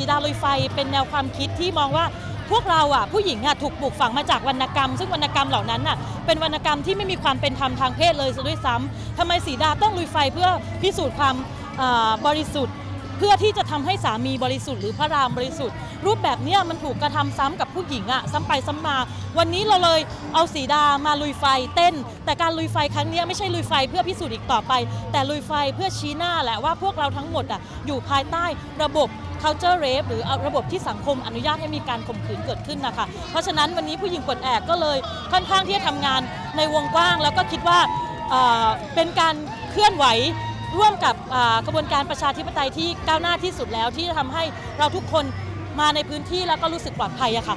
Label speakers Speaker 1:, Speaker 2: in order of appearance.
Speaker 1: สีดาลุยไฟเป็นแนวความคิดที่มองว่าพวกเราอะผู้หญิงอะถูกปลูกฝังมาจากวรรณกรรม ซึ่งวรรณกรรมเหล่านั้นอะเป็นวรรณกรรมที่ไม่มีความเป็นธรรมทางเพศเลยซะด้วยซ้ำทำไมสีดาต้องลุยไฟเพื่อพิสูจน์ความเอ่อบริสุทธิ์ เพื่อที่จะทำให้สามีบริสุทธิ์หรือพระรามบริสุทธิ์ รูปแบบเนี้ยมันถูกกระทำซ้ำกับผู้หญิงอะซ้ำไปซ้ำมา วันนี้เราเลยเอาสีดามาลุยไฟเต้น แต่การลุยไฟครั้งเนี้ยไม่ใช่ลุยไฟเพื่อพิสูจน์อีกต่อไป แต่ลุยไฟเพื่อชี้หน้าแหละว่าพวกเราทั้งหมดอะอยู่ภายใต้ระบบ culture rape หรือระบบที่สังคมอนุญาตให้มีการข่มขืนเกิดขึ้นนะคะเพราะฉะนั้นวันนี้ผู้หญิงปลดแอกก็เลยค่อนข้างที่จะทำงานในวงกว้าง แล้วก็คิดว่าเป็นการเคลื่อนไหวร่วมกับกระบวนการประชาธิปไตยที่ก้าวหน้าที่สุดแล้วที่จะทำให้เราทุกคนมาในพื้นที่แล้วก็รู้สึกปลอดภัยอะค่ะ